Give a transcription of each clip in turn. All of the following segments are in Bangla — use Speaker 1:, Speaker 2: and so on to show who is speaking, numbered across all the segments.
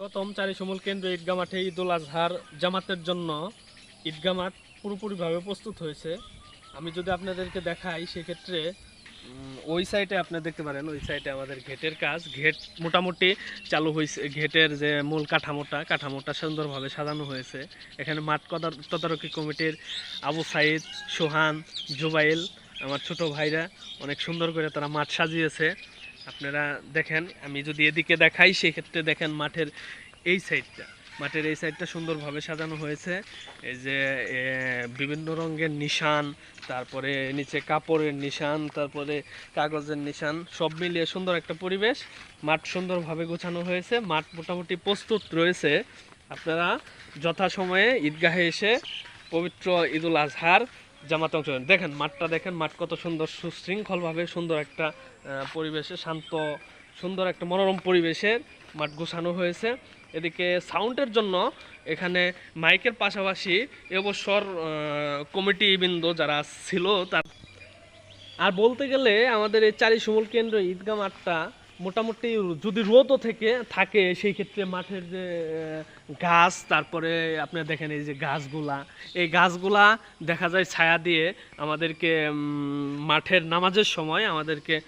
Speaker 1: প্রথম চারিশমূল কেন্দ্র ঈদগা মাঠে ঈদুল আজহার জামাতের জন্য ঈদগা মাঠ পুরোপুরিভাবে প্রস্তুত হয়েছে। আমি যদি আপনাদেরকে দেখাই, সেক্ষেত্রে ওই সাইডে আপনি দেখতে পারেন, ওই সাইডে আমাদের ঘেটের কাজ। ঘেট মোটামুটি চালু হয়েছে ঘেটের যে মূল কাঠামোটা কাঠামোটা সুন্দরভাবে সাজানো হয়েছে। এখানে মাঠ তদারকি কমিটির আবু সাইদ, সোহান, জুবাইল, আমার ছোট ভাইরা অনেক সুন্দর করে তারা মাঠ সাজিয়েছে। আপনারা দেখেন, আমি যদি এদিকে দেখাই, সেক্ষেত্রে দেখেন মাঠের এই সাইডটা। মাঠের এই সাইডটা সুন্দরভাবে সাজানো হয়েছে। এই যে বিভিন্ন রঙের নিশান, তারপরে নিচে কাপড়ের নিশান, তারপরে কাগজের নিশান, সব মিলিয়ে সুন্দর একটা পরিবেশ। মাঠ সুন্দরভাবে গোছানো হয়েছে। মাঠ মোটামুটি প্রস্তুত রয়েছে। আপনারা যথাসময়ে ঈদগাহে এসে পবিত্র ঈদুল আজহার জামাতে অংশ দেখেন, মাঠটা দেখেন, মাঠ কত সুন্দর, সুশৃঙ্খলভাবে সুন্দর একটা পরিবেশে, শান্ত, সুন্দর একটা মনোরম পরিবেশের মাঠ গোছানো হয়েছে। এদিকে সাউন্ডের জন্য এখানে মাইকের পাশাপাশি এবছর কমিটি বৃন্দ যারা ছিল তার আর বলতে গেলে আমাদের এই চারি সমল কেন্দ্র ঈদগাহ মাঠটা মোটামুটি যদি রোদও থেকে থাকে, সেই ক্ষেত্রে মাঠের যে গাছ, তারপরে আপনারা দেখেন এই যে গাছগুলা, এই গাছগুলা দেখা যায় ছায়া দিয়ে আমাদেরকে মাঠের নামাজের সময় আমাদেরকে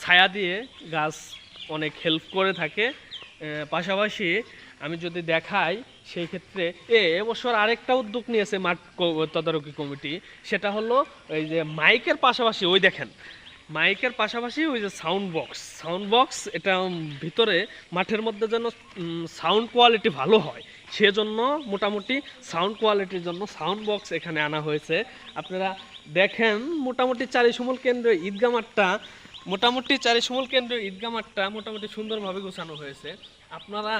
Speaker 1: ছায়া দিয়ে গাছ অনেক হেল্প করে থাকে। পাশাপাশি আমি যদি দেখাই, সেই ক্ষেত্রে, এ, এবছর আরেকটা উদ্যোগ নিয়েছে মাঠ তদারকি কমিটি, সেটা হলো এই যে মাইকের পাশাপাশি, ওই দেখেন মাইকের পাশাপাশি ওই যে সাউন্ড বক্স সাউন্ড বক্স এটা ভিতরে মাঠের মধ্যে যেন সাউন্ড কোয়ালিটি ভালো হয়। সেজন্য মোটামুটি সাউন্ড কোয়ালিটির জন্য সাউন্ড বক্স এখানে আনা হয়েছে। আপনারা দেখেন, মোটামুটি চারিশমূল কেন্দ্র ঈদগা মাঠটা, মোটামুটি চারিশমূল কেন্দ্র ঈদগা মাঠটা মোটামুটি সুন্দরভাবে গোছানো হয়েছে। আপনারা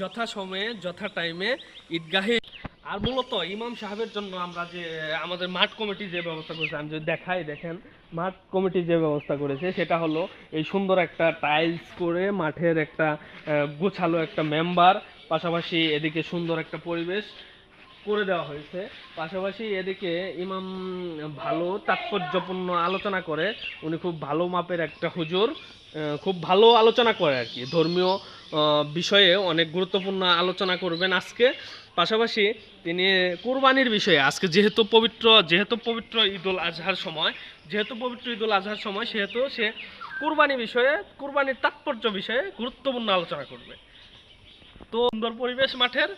Speaker 1: যথা সময়ে যথা টাইমে ঈদগাহে আর মূলত ইমাম সাহেবের জন্য আমরা যে, আমাদের মাঠ কমিটি যে ব্যবস্থা করেছে, আমি যদি দেখাই, দেখেন, মাঠ কমিটি যে ব্যবস্থা করেছে, সেটা হলো এই সুন্দর একটা টাইলস করে মাঠের একটা গোছালো একটা মেম্বার পাশাপাশি এদিকে সুন্দর একটা পরিবেশ করে দেওয়া হয়েছে। পাশাপাশি এদিকে ইমাম ভালো তাৎপর্যপূর্ণ আলোচনা করে, উনি খুব ভালো মাপের একটা হুজুর খুব ভালো আলোচনা করে আর কি। ধর্মীয় বিষয়ে অনেক গুরুত্বপূর্ণ আলোচনা করবেন আজকে। পাশাপাশি তিনি কুরবানির বিষয়ে, আজকে যেহেতু পবিত্র যেহেতু পবিত্র ঈদুল আজহার সময়, যেহেতু পবিত্র ঈদুল আজহার সময়, সেহেতু সে কুরবানি বিষয়ে, কুরবানির তাৎপর্য বিষয়ে গুরুত্বপূর্ণ আলোচনা করবে। তো সুন্দর পরিবেশ মাঠের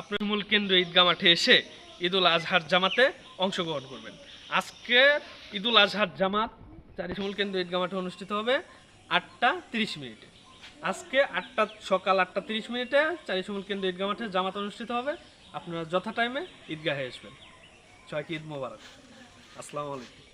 Speaker 1: আপনি মূল কেন্দ্র ঈদগাহ মাঠে এসে ঈদুল আজহার জামাতে অংশগ্রহণ করবেন। আজকে ঈদুল আজহার জামাত চারিশমূল কেন্দ্র ঈদগাহ মাঠে অনুষ্ঠিত হবে আটটা তিরিশ মিনিটে। আজকে আটটা, সকাল আটটা তিরিশ মিনিটে চারিশমূল কেন্দ্র ঈদগাহ মাঠে জামাত অনুষ্ঠিত হবে। আপনারা যথা টাইমে ঈদগাহে আসবেন। ছয় ঈদ মোবারক। আসসালামু আলাইকুম।